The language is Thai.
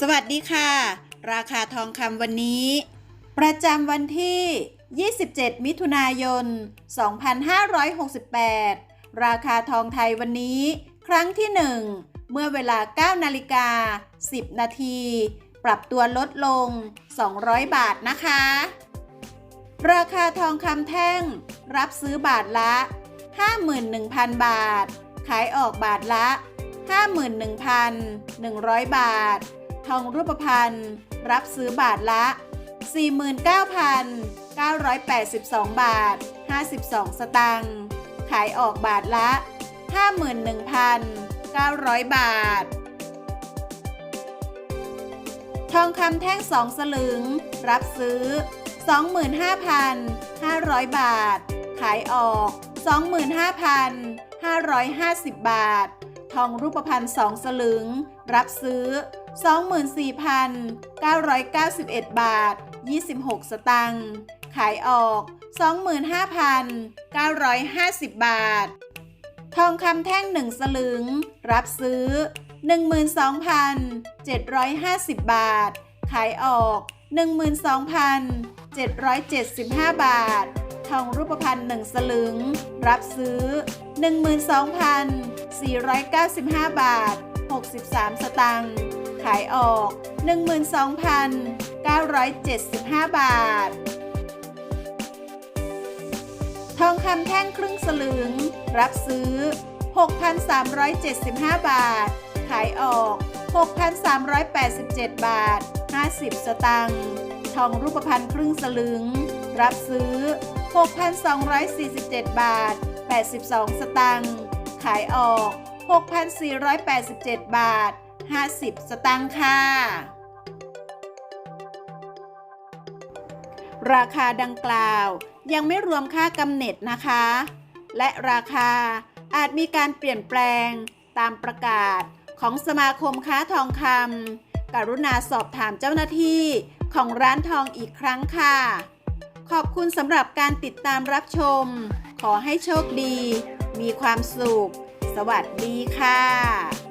สวัสดีค่ะ ราคาทองคำวันนี้ ประจำวันที่ 27 มิถุนายน 2568 ราคาทองไทยวันนี้ ครั้งที่ 1 เมื่อเวลา 9 นาฬิกา 10 นาที ปรับตัวลดลง 200 บาทนะคะ ราคาทองคำแท่ง รับซื้อบาทละ 51,000 บาท ขายออกบาทละ51,100 บาท ทองรูปพรรณรับซื้อบาทละ 49,982 บาท 52 สตางค์ขายออกบาทละ 51,900 บาท ทองคำแท่ง2สลึง รับซื้อ 25,500 บาท ขายออก 25,550 บาท ทองรูปพรรณ2สลึง รับซื้อ 24,991 บาท 26 สตางค์ ขายออก 25,950 บาท ทองคำแท่ง1สลึง รับซื้อ 12,750 บาท ขายออก 12,775 บาท ทองรูปพรรณ1สลึง รับซื้อ 12,000 495 บาท 63 สตางค์ ขายออก 12,975 บาท ทองคำแท่งครึ่งสลึง รับซื้อ 6,375 บาท ขายออก 6,387 บาท 50 สตางค์ ทองรูปพรรณครึ่งสลึง รับซื้อ 6,247 บาท 82 สตางค์ ขายออก 6,487 บาท 50 สตางค์ค่ะ ราคาดังกล่าวยังไม่รวมค่ากำเนิดนะคะ และราคาอาจมีการเปลี่ยนแปลงตามประกาศของสมาคมค้าทองคำกรุณาสอบถามเจ้าหน้าที่ของร้านทองอีกครั้งค่ะ ขอบคุณสำหรับการติดตามรับชม ขอให้โชคดี มีความสุข สวัสดีค่ะ